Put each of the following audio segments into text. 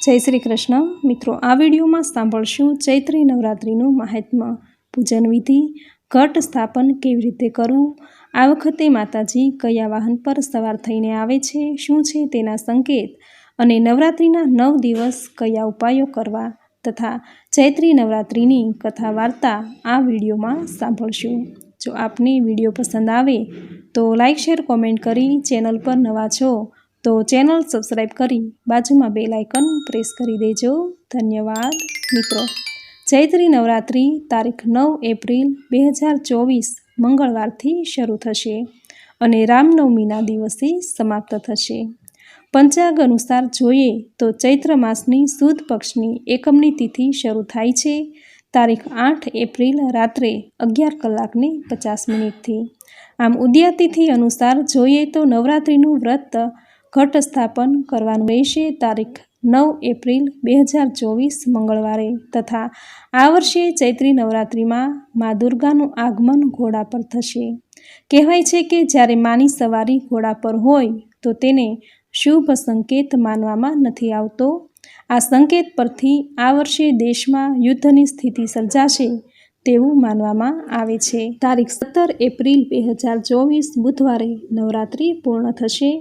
જય શ્રી કૃષ્ણ. મિત્રો, આ વિડીયોમાં સાંભળશું ચૈત્રી નવરાત્રિનું મહાત્મ્ય પૂજન વિધિ. ઘટ સ્થાપન કેવી રીતે કરવું? આ વખતે માતાજી કયા વાહન પર સવાર થઈને આવે છે? શું છે તેના સંકેત? અને નવરાત્રિના નવ દિવસ કયા ઉપાયો કરવા? તથા ચૈત્રી નવરાત્રિની કથા વાર્તા આ વિડીયોમાં સાંભળશું. જો આપને વીડિયો પસંદ આવે તો લાઇક શેર, કોમેન્ટ કરી ચેનલ પર નવા છો તો ચેનલ સબસ્ક્રાઈબ કરી બાજુમાં બેલ આઇકન પ્રેસ કરી દેજો. ધન્યવાદ. મિત્રો, ચૈત્રી નવરાત્રિ તારીખ નવ એપ્રિલ બે હજાર ચોવીસ મંગળવારથી શરૂ થશે અને રામનવમીના દિવસે સમાપ્ત થશે. પંચાગ અનુસાર જોઈએ તો ચૈત્ર માસની સુદ પક્ષની એકમની તિથિ શરૂ થાય છે. તારીખ આઠ એપ્રિલ રાત્રે અગિયાર કલાકને પચાસ મિનિટથી. આમ ઉદ્યા તિથિ અનુસાર જોઈએ તો નવરાત્રિનું વ્રત ઘટ સ્થાપન કરવાનું રહેશે તારીખ નવ એપ્રિલ બે હજાર ચોવીસ મંગળવારે તથા આ વર્ષે ચૈત્રી નવરાત્રિમાં મા દુર્ગાનું આગમન ઘોડા પર થશે. કહેવાય છે કે જ્યારે માની સવારી ઘોડા પર હોય તો તેને શુભ સંકેત માનવામાં નથી આવતો. આ સંકેત પરથી આ વર્ષે દેશમાં યુદ્ધની સ્થિતિ સર્જાશે તેવું માનવામાં આવે છે. તારીખ સત્તર એપ્રિલ બે હજાર ચોવીસ બુધવારે નવરાત્રિ પૂર્ણ થશે.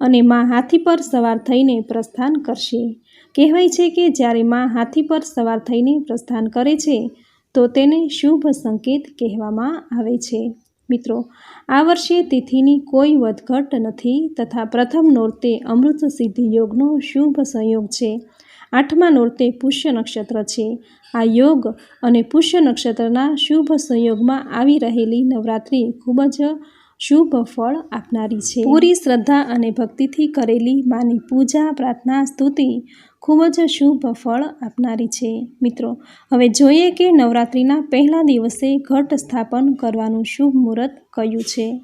અને મા હાથી પર સવાર થઈને પ્રસ્થાન કરશે. કહેવાય છે કે જ્યારે મા હાથી પર સવાર થઈને પ્રસ્થાન કરે છે, તો તેને શુભ સંકેત કહેવામાં આવે છે. મિત્રો, આ વર્ષે તિથિની કોઈ વધઘટ નથી તથા પ્રથમ નોરતે અમૃત સિદ્ધિ યોગનો શુભ સંયોગ છે. આઠમા નોરતે પુષ્ય નક્ષત્ર છે. આ યોગ અને પુષ્ય નક્ષત્રના શુભ સંયોગમાં આવી રહેલી નવરાત્રિ ખૂબ જ શુભ ફળ આપનારી છે. પૂરી શ્રદ્ધા અને ભક્તિથી કરેલી માની પૂજા, પ્રાર્થના, સ્તુતિ ખૂબ જ શુભ ફળ આપનારી છે. મિત્રો, હવે જોઈએ કે નવરાત્રિના પહેલા દિવસે ઘટ સ્થાપન કરવાનું શુભ મુહૂર્ત કયું છે?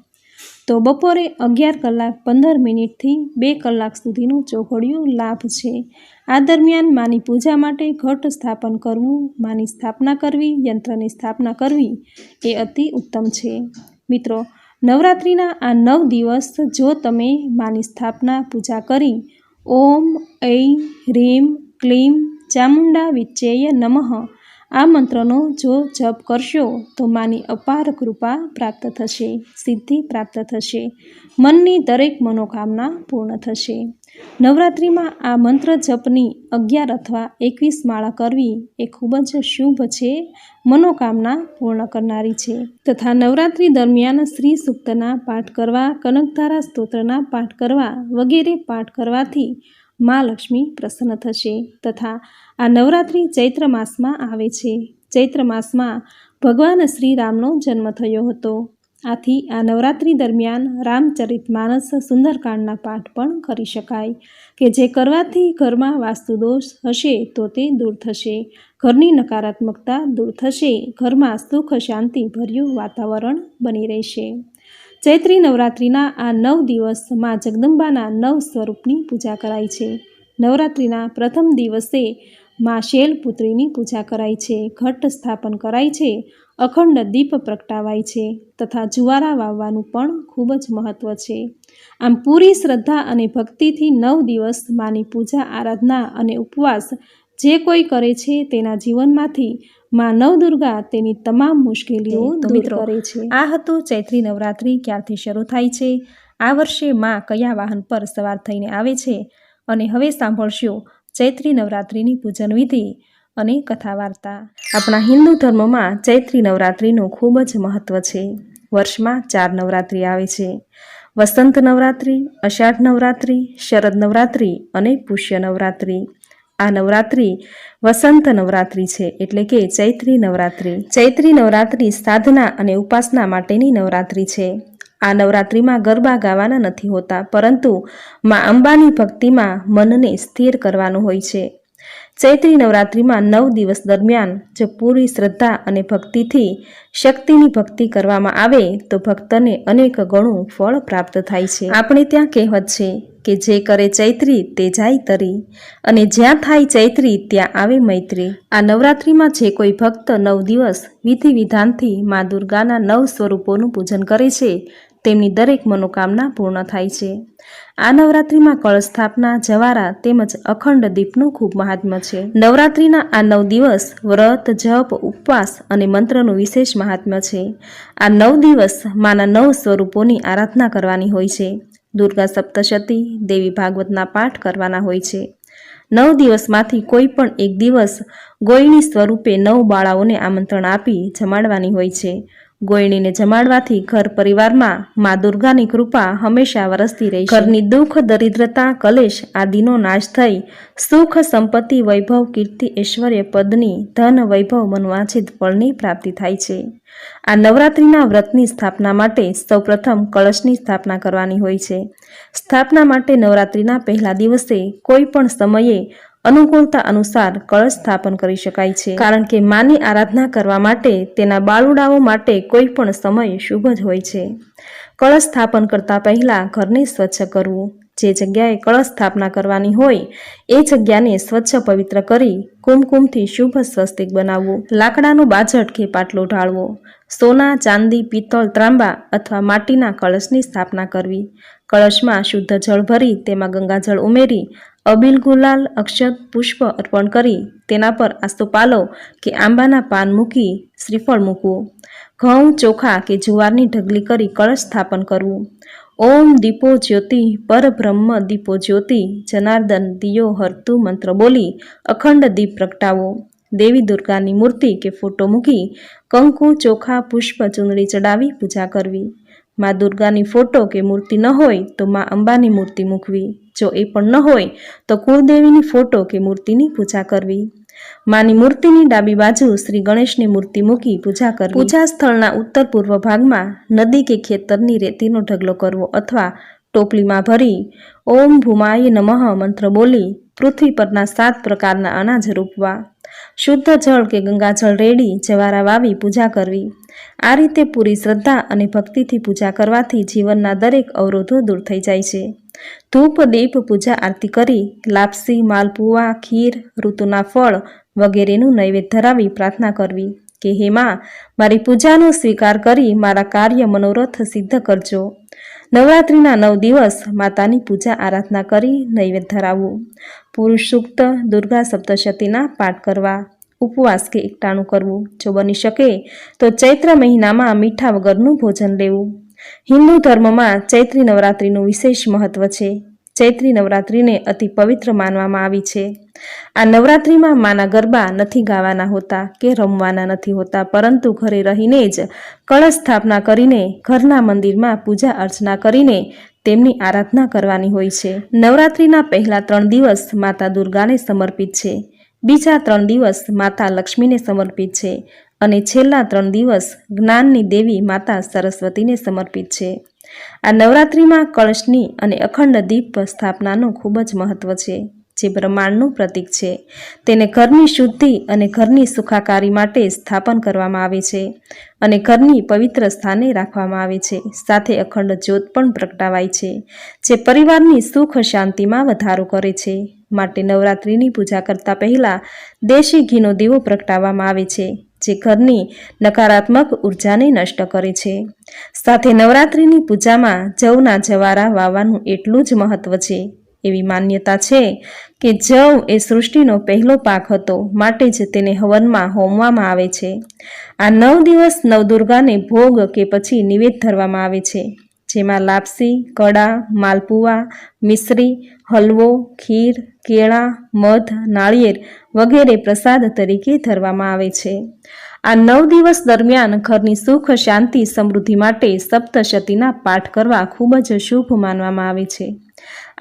તો બપોરે અગિયાર કલાક પંદર મિનિટથી બે કલાક સુધીનું ચોઘડિયું લાભ છે. આ દરમિયાન માની પૂજા માટે ઘટ સ્થાપન કરવું, માની સ્થાપના કરવી, યંત્રની સ્થાપના કરવી એ અતિ ઉત્તમ છે. મિત્રો નવરાત્રિના આ નવ દિવસ જો તમે માની સ્થાપના પૂજા કરી, ઓમ, ઐ હ્રીમ ક્લીમ, ચામુંડા વિચ્ચેય નમઃ આ મંત્રનો જો જપ કરશો, તો માની અપાર કૃપા પ્રાપ્ત થશે, સિદ્ધિ પ્રાપ્ત થશે, મનની દરેક મનોકામના પૂર્ણ થશે. નવરાત્રિમાં આ મંત્ર જપની અગિયાર અથવા એકવીસ માળા કરવી એ ખૂબ જ શુભ છે, મનોકામના પૂર્ણ કરનારી છે. તથા નવરાત્રિ દરમિયાન શ્રી સૂક્તના પાઠ કરવા, કનકધારા સ્તોત્રના પાઠ કરવા વગેરે પાઠ કરવાથી મા લક્ષ્મી પ્રસન્ન થશે તથા આ નવરાત્રિ ચૈત્ર માસમાં આવે છે. ચૈત્ર માસમાં ભગવાન શ્રી રામનો જન્મ થયો હતો. આથી આ નવરાત્રિ દરમિયાન રામચરિત માનસ સુંદરકાંડના પાઠ પણ કરી શકાય. કે જે કરવાથી ઘરમાં વાસ્તુદોષ હશે તો તે દૂર થશે. ઘરની નકારાત્મકતા દૂર થશે. ઘરમાં સુખ શાંતિ ભર્યું વાતાવરણ બની રહેશે. ચૈત્રી નવરાત્રિના આ નવ દિવસ મા જગદંબાના નવ સ્વરૂપની પૂજા કરાય છે. નવરાત્રિના પ્રથમ દિવસે માં શૈલપુત્રીની પૂજા કરાય છે, ઘટ સ્થાપન કરાય છે, અખંડ દીપ પ્રગટાવાય છે તથા જુવારા વાવવાનું પણ ખૂબ જ મહત્ત્વ છે. આમ પૂરી શ્રદ્ધા અને ભક્તિથી નવ દિવસ માની પૂજા, આરાધના અને ઉપવાસ જે કોઈ કરે છે તેના જીવનમાંથી માં નવદુર્ગા તેની તમામ મુશ્કેલીઓ દૂર કરે છે. આ હતું ચૈત્રી નવરાત્રિ ક્યારથી શરૂ થાય છે? આ વર્ષે માં કયા વાહન પર સવાર થઈને આવે છે? અને હવે સાંભળશો ચૈત્રી નવરાત્રિની પૂજન વિધિ અને કથા વાર્તા આપણા હિન્દુ ધર્મમાં ચૈત્રી નવરાત્રિનું ખૂબ જ મહત્ત્વ છે. વર્ષમાં ચાર નવરાત્રિ આવે છે. વસંત નવરાત્રિ અષાઢ નવરાત્રિ શરદ નવરાત્રિ અને પુષ્ય નવરાત્રિ. આ નવરાત્રિ વસંત નવરાત્રિ છે. એટલે કે ચૈત્રી નવરાત્રિ. ચૈત્રી નવરાત્રિ સાધના અને ઉપાસના માટેની નવરાત્રિ છે. આ નવરાત્રિમાં ગરબા ગાવાના નથી હોતા, પરંતુ મા અંબાની ભક્તિમાં મનને સ્થિર કરવાનું હોય છે. ચૈત્રી નવરાત્રિમાં નવ દિવસ દરમિયાન જો પૂરી શ્રદ્ધા અને ભક્તિથી શક્તિની ભક્તિ કરવામાં આવે, તો ભક્તને અનેક ગણું ફળ પ્રાપ્ત થાય છે. આપણે ત્યાં કહેવત છે કે જે કરે ચૈત્રી તે જાય તરી, અને જ્યાં થાય ચૈત્રી ત્યાં આવે મૈત્રી. આ નવરાત્રિમાં જે કોઈ ભક્ત નવ દિવસ વિધિ વિધાનથી મા દુર્ગાના નવ સ્વરૂપોનું પૂજન કરે છે તેમની દરેક મનોકામના પૂર્ણ થાય છે. આ નવરાત્રિમાં કળશ સ્થાપના, જવારા તેમજ અખંડ દીપનું ખૂબ મહાત્મ્ય છે. નવરાત્રિના આ નવ દિવસ વ્રત, જપ, ઉપવાસ અને મંત્રનું વિશેષ મહાત્મ્ય છે. આ નવ દિવસ માના નવ સ્વરૂપોની આરાધના કરવાની હોય છે. દુર્ગા સપ્તશતી, દેવી ભાગવતના પાઠ કરવાના હોય છે. નવ દિવસમાંથી કોઈ પણ એક દિવસ ગોયણી સ્વરૂપે નવ બાળાઓને આમંત્રણ આપી જમાડવાની હોય છે. ગોયણીને જમાડવાથી ઘર પરિવારમાં મા દુર્ગાની કૃપા હંમેશા વરસતી રહી ઘરની દુઃખ, દરિદ્રતા, કલેશ આદિનો નાશ થઈ સુખ, સંપત્તિ, વૈભવ, કીર્તિ, ઐશ્વર્ય પદની ધન, વૈભવ મનવાંછિત ફળની પ્રાપ્તિ થાય છે. આ નવરાત્રિના વ્રતની સ્થાપના માટે સૌપ્રથમ કળશની સ્થાપના કરવાની હોય છે. સ્થાપના માટે નવરાત્રિના પહેલા દિવસે કોઈ પણ સમયે અનુકૂળતા અનુસાર કળશ સ્થાપન કરી શકાય છે. કારણ કે માની આરાધના કરવા માટે તેના બાળુડાઓ માટે કોઈ પણ સમય શુભ જ હોય છે. કળશ સ્થાપન કરતા પહેલા ઘરને સ્વચ્છ કરવું. જે જગ્યાએ કળશ સ્થાપના કરવાની હોય, એ જગ્યાને સ્વચ્છ પવિત્ર કરી કુમકુમથી શુભ સ્વસ્તિક બનાવવું. લાકડાનું બાજટ કે પાટલો ઢાળવો. સોના, ચાંદી પિત્તળ ત્રાંબા અથવા માટીના કળશની સ્થાપના કરવી. કળશમાં શુદ્ધ જળ ભરી તેમાં ગંગાજળ ઉમેરી અબીલ ગુલાલ અક્ષત પુષ્પ અર્પણ કરી તેના પર આસ્તોપાલો કે આંબાના પાન મૂકી શ્રીફળ મૂકવું. ઘઉં, ચોખા કે જુવારની ઢગલી કરી કળશ સ્થાપન કરવું. ઓમ દીપો જ્યોતિ, પરબ્રહ્મ દીપો જ્યોતિ, જનાર્દન દિયો હરતું મંત્ર બોલી, અખંડ દીપ પ્રગટાવો. દેવી દુર્ગાની મૂર્તિ કે ફોટો મૂકી, કંકુ, ચોખા, પુષ્પ, ચૂંદડી ચડાવી પૂજા કરવી. મા દુર્ગાની ફોટો કે મૂર્તિ ન હોય તો મા અંબાની મૂર્તિ મૂકવી. જો એ પણ ન હોય તો કુળદેવીની ફોટો કે મૂર્તિની પૂજા કરવી. માની મૂર્તિની ડાબી બાજુ શ્રી ગણેશની મૂર્તિ મૂકી પૂજા કરવી. પૂજા સ્થળના ઉત્તર પૂર્વ ભાગમાં નદી કે ખેતરની રેતીનો ઢગલો કરવો અથવા ટોપલીમાં ભરી ઓમ ભૂમાય નમઃ મંત્ર બોલી પૃથ્વી પરના સાત પ્રકારના અનાજ રોપવા. શુદ્ધ જળ કે ગંગાજળ રેડી જવારા વાવી પૂજા કરવી. આ રીતે પૂરી શ્રદ્ધા અને ભક્તિથી પૂજા કરવાથી જીવનના દરેક અવરોધો દૂર થઈ જાય છે. ધૂપ, દીપ, પૂજા, આરતી કરી લાપસી, માલપુઆ, ખીર, ઋતુના ફળ વગેરેનું નૈવેદ્ય ધરાવી પ્રાર્થના કરવી કે, હે માં, મારી પૂજાનો સ્વીકાર કરી મારા કાર્ય મનોરથ સિદ્ધ કરજો. નવરાત્રિના નવ દિવસ માતાની પૂજા આરાધના કરી નૈવેદ્ય ધરાવવું પુરુષ સૂક્ત દુર્ગા સપ્તશતીના પાઠ કરવા. ઉપવાસ કે એકટાણું કરવું. જો બની શકે, તો ચૈત્ર મહિનામાં મીઠા વગરનું ભોજન લેવું. હિન્દુ ધર્મમાં ચૈત્રી નવરાત્રિનું વિશેષ મહત્વ છે. ચૈત્રી નવરાત્રિને અતિ પવિત્ર માનવામાં આવી છે. આ નવરાત્રિમાં માના ગરબા નથી ગાવાના હોતા કે રમવાના નથી હોતા, પરંતુ ઘરે રહીને જ કળશ સ્થાપના કરીને ઘરના મંદિરમાં પૂજા અર્ચના કરીને તેમની આરાધના કરવાની હોય છે. નવરાત્રિના પહેલા ત્રણ દિવસ માતા દુર્ગાને સમર્પિત છે. બીજા ત્રણ દિવસ માતા લક્ષ્મીને સમર્પિત છે અને છેલ્લા ત્રણ દિવસ જ્ઞાનની દેવી માતા સરસ્વતીને સમર્પિત છે. આ નવરાત્રિમાં કળશની અને અખંડ દીપ સ્થાપનાનું ખૂબ જ મહત્વ છે, જે બ્રહ્માંડનું પ્રતીક છે. તેને ઘરની શુદ્ધિ અને ઘરની સુખાકારી માટે સ્થાપન કરવામાં આવે છે અને ઘરની પવિત્ર સ્થાને રાખવામાં આવે છે. સાથે અખંડ જ્યોત પણ પ્રગટાવાય છે, જે પરિવારની સુખ શાંતિમાં વધારો કરે છે. માટે નવરાત્રિની પૂજા કરતા પહેલા દેશી ઘીનો દીવો પ્રગટાવવામાં આવે છે, જે ઘરની નકારાત્મક ઉર્જાને નષ્ટ કરે છે. સાથે નવરાત્રિની પૂજામાં જવના જવારા વાવવાનું એટલું જ મહત્વ છે. એવી માન્યતા છે કે જવ એ સૃષ્ટિનો પહેલો પાક હતો, માટે જ તેને હવનમાં હોમવામાં આવે છે. આ નવ દિવસ નવદુર્ગાને ભોગ કે પછી નિવેદ ધરવામાં આવે છે. જેમાં લાપસી, કડા, માલપુઆ, મિશ્રી, હલવો, ખીર, કેળા, મધ, નાળિયેર વગેરે પ્રસાદ તરીકે ધરવામાં આવે છે. આ નવ દિવસ દરમિયાન ઘરની સુખ, શાંતિ, સમૃદ્ધિ માટે સપ્તશતીના પાઠ કરવા ખૂબ જ શુભ માનવામાં આવે છે.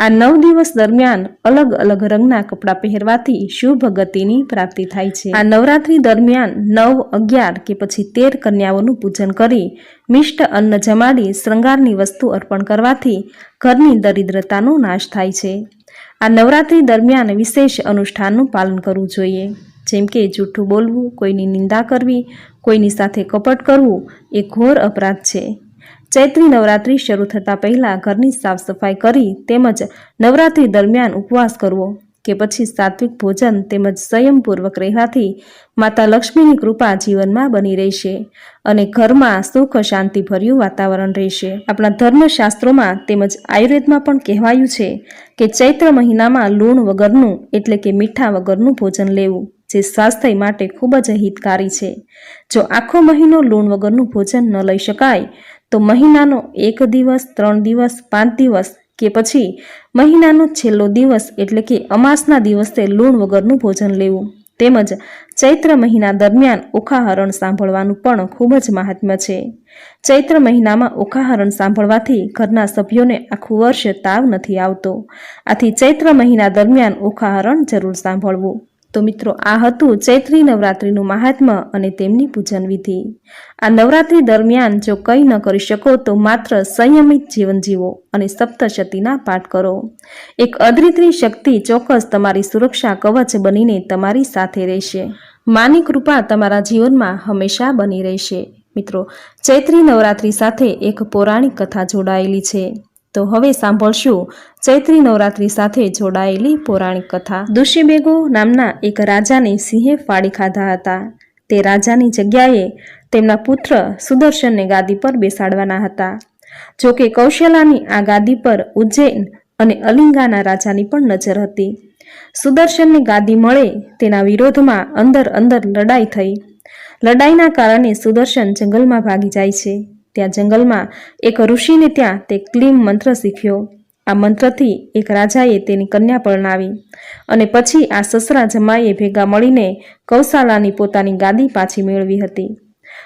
આ નવ દિવસ દરમિયાન અલગ અલગ રંગના કપડાં પહેરવાથી શુભ ગતિની પ્રાપ્તિ થાય છે. આ નવરાત્રી દરમિયાન નવ અગિયાર કે પછી તેર કન્યાઓનું પૂજન કરી મિષ્ટ અન્ન જમાડી શૃંગારની વસ્તુ અર્પણ કરવાથી ઘરની દરિદ્રતાનો નાશ થાય છે. આ નવરાત્રી દરમિયાન વિશેષ અનુષ્ઠાનનું પાલન કરવું જોઈએ. જેમ કે જૂઠું બોલવું, કોઈની નિંદા કરવી, કોઈની સાથે કપટ કરવું એ ઘોર અપરાધ છે. ચૈત્રી નવરાત્રિ શરૂ થતાં પહેલાં ઘરની સાફ કરી તેમજ નવરાત્રિ દરમિયાન ઉપવાસ કરવો કે પછી સાત્વિક ભોજન તેમજ સંયમપૂર્વક રહેવાથી માતા લક્ષ્મીની કૃપા જીવનમાં બની રહેશે અને ઘરમાં સુખ શાંતિભર્યું વાતાવરણ રહેશે. આપણા ધર્મશાસ્ત્રોમાં તેમજ આયુર્વેદમાં પણ કહેવાયું છે કે ચૈત્ર મહિનામાં લૂણ વગરનું એટલે કે મીઠા વગરનું ભોજન લેવું જે સ્વાસ્થ્ય માટે ખૂબ જ હિતકારી છે. જો આખો મહિનો લૂણ વગરનું ભોજન ન લઈ શકાય તો મહિનાનો એક દિવસ, ત્રણ દિવસ, પાંચ દિવસ કે પછી મહિનાનો છેલ્લો દિવસ એટલે કે અમાસના દિવસે લૂણ વગરનું ભોજન લેવું. તેમજ ચૈત્ર મહિના દરમિયાન ઓખાહરણ સાંભળવાનું પણ ખૂબ જ મહાત્મ્ય છે. ચૈત્ર મહિનામાં ઓખાહરણ સાંભળવાથી ઘરના સભ્યોને આખું વર્ષ તાવ નથી આવતો. આથી ચૈત્ર મહિના દરમિયાન ઓખાહરણ જરૂર સાંભળવું. તો મિત્રો, આ હતું ચૈત્રી નવરાત્રિનું મહાત્મ્ય અને તેમની પૂજન વિધિ. આ નવરાત્રિ દરમિયાન જો કંઈ ન કરી શકો, તો માત્ર સંયમિત જીવન જીવો અને સપ્તશતીના પાઠ કરો. એક અદ્વિતીય શક્તિ ચોક્કસ તમારી સુરક્ષા કવચ બનીને તમારી સાથે રહેશે. માની કૃપા તમારા જીવનમાં હંમેશા બની રહેશે. મિત્રો, ચૈત્રી નવરાત્રિ સાથે એક પૌરાણિક કથા જોડાયેલી છે. તો હવે સાંભળશું ચૈત્રી નવરાત્રિ સાથે જોડાયેલી પૌરાણિક કથા. દુષ્યબેગો નામના એક રાજાને સિંહે ફાડી ખાધા હતા. તે રાજાની જગ્યાએ તેમના પુત્ર સુદર્શનને ગાદી પર બેસાડવાના હતા. જોકે કૌશલાની આ ગાદી પર ઉજ્જૈન અને અલિંગાના રાજાની પણ નજર હતી. સુદર્શનને ગાદી મળે તેના વિરોધમાં અંદર અંદર લડાઈ થઈ. લડાઈના કારણે સુદર્શન જંગલમાં ભાગી જાય છે. ત્યાં જંગલમાં એક ઋષિને ત્યાં તે ક્લીમ મંત્ર શીખ્યો આ મંત્રથી એક રાજાએ તેની કન્યા પરણાવી અને પછી આ સસરા જમાઈએ ભેગા મળીને કૌશાલાની પોતાની ગાદી પાછી મેળવી હતી.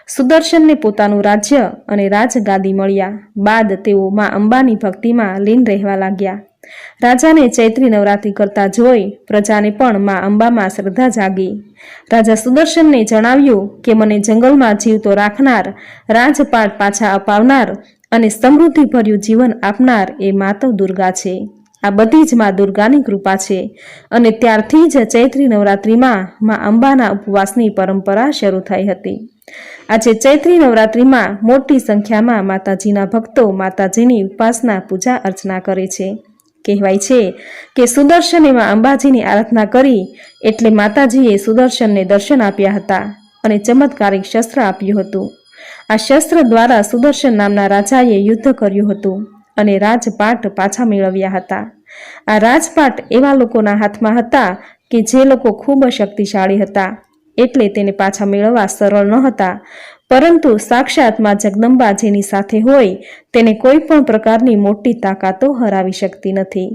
સુદર્શનને પોતાનું રાજ્ય અને રાજગાદી મળ્યા. બાદ તેઓ મા અંબાની ભક્તિમાં લીન રહેવા લાગ્યા. રાજાને ચૈત્રી નવરાત્રિ કરતા જોઈ પ્રજાને પણ મા અંબામાં શ્રદ્ધા જાગી. રાજા સુદર્શનને જણાવ્યું કે, મને જંગલમાં જીવતો રાખનાર, રાજપાટ પાછા અપાવનાર અને સમૃદ્ધિભર્યું જીવન આપનાર એ માતવ દુર્ગા છે. આ બધી જ મા દુર્ગાની કૃપા છે. અને ત્યારથી જ ચૈત્રી નવરાત્રિમાં મા અંબાના ઉપવાસની પરંપરા શરૂ થઈ હતી. આજે ચૈત્રી નવરાત્રિમાં મોટી સંખ્યામાં માતાજીના ભક્તો માતાજીની ઉપાસના પૂજા અર્ચના કરે છે. કહેવાય છે કે સુદર્શનીમાં અંબાજીની આરાધના કરી એટલે માતાજીએ સુદર્શનને દર્શન આપ્યા હતા અને ચમત્કારિક શસ્ત્ર આપ્યું હતું. આ શસ્ત્ર દ્વારા સુદર્શન નામના રાજાએ યુદ્ધ કર્યું હતું અને રાજપાટ પાછા મેળવ્યા હતા. આ રાજપાટ એવા લોકોના હાથમાં હતા કે જે લોકો ખૂબ શક્તિશાળી હતા. એટલે તેને પાછા મેળવવા સરળ ન હતા પરંતુ સાક્ષાતમાં જગદંબા જેની સાથે હોય, તેને કોઈ પણ પ્રકારની મોટી તાકાતો હરાવી શકતી નથી.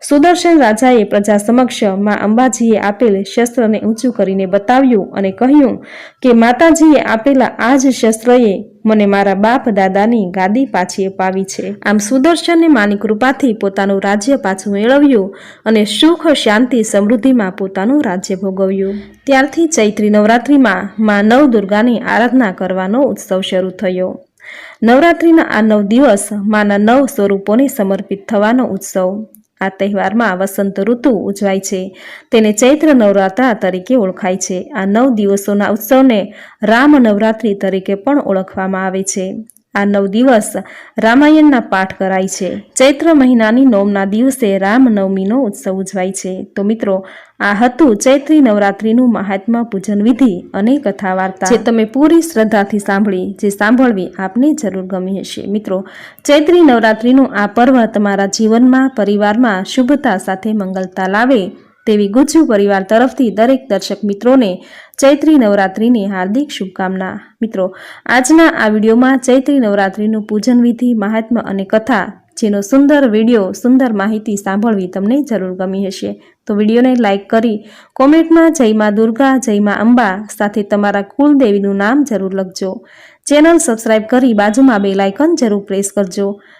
સુદર્શન રાજાએ પ્રજા સમક્ષમાં અંબાજીએ આપેલ શસ્ત્રને ઊંચું કરીને બતાવ્યું અને કહ્યું કે, માતાજીએ આપેલા આ જ શસ્ત્રએ મને મારા બાપ દાદાની ગાદી પાછી અપાવી છે. આમ સુદર્શને માની કૃપાથી પોતાનું રાજ્ય પાછું મેળવ્યું અને સુખ, શાંતિ, સમૃદ્ધિમાં પોતાનું રાજ્ય ભોગવ્યું. ત્યારથી ચૈત્રી નવરાત્રિમાં મા નવ દુર્ગાની આરાધના કરવાનો ઉત્સવ શરૂ થયો. નવરાત્રિના આ નવ દિવસ માના નવ સ્વરૂપોને સમર્પિત થવાનો ઉત્સવ. આ તહેવારમાં વસંત ઋતુ ઉજવાય છે. તેને ચૈત્ર નવરાત્રા તરીકે ઓળખાય છે. આ નવ દિવસોના ઉત્સવને રામ નવરાત્રિ તરીકે પણ ઓળખવામાં આવે છે. આ નવ દિવસ રામાયણના પાઠ કરાય છે. ચૈત્ર મહિનાની નોમના દિવસે રામનવમીનો ઉત્સવ ઉજવાય છે. તો મિત્રો, આ હતું ચૈત્રી નવરાત્રિનું મહાત્મા પૂજન વિધિ અને કથા વાર્તા જે તમે પૂરી શ્રદ્ધાથી સાંભળી, જે સાંભળવી આપને જરૂર ગમી હશે. મિત્રો, ચૈત્રી નવરાત્રિનું આ પર્વ તમારા જીવનમાં, પરિવારમાં શુભતા સાથે મંગલતા લાવે. તેવી ગુજ્જુ પરિવાર તરફથી દરેક દર્શક મિત્રોને ચૈત્રી નવરાત્રિની હાર્દિક શુભકામના. મિત્રો, આજના આ વિડીયોમાં ચૈત્રી નવરાત્રિનું પૂજન વિધિ, મહાત્મા અને કથા જેનો સુંદર વીડિયો, સુંદર માહિતી સાંભળવી તમને જરૂર ગમી હશે. તો વિડીયોને લાઇક કરી કોમેન્ટમાં જય માં દુર્ગા, જય માં અંબા સાથે તમારા કુલદેવીનું નામ જરૂર લખજો. ચેનલ સબસ્ક્રાઇબ કરી બાજુમાં બે લાઇકન જરૂર પ્રેસ કરજો.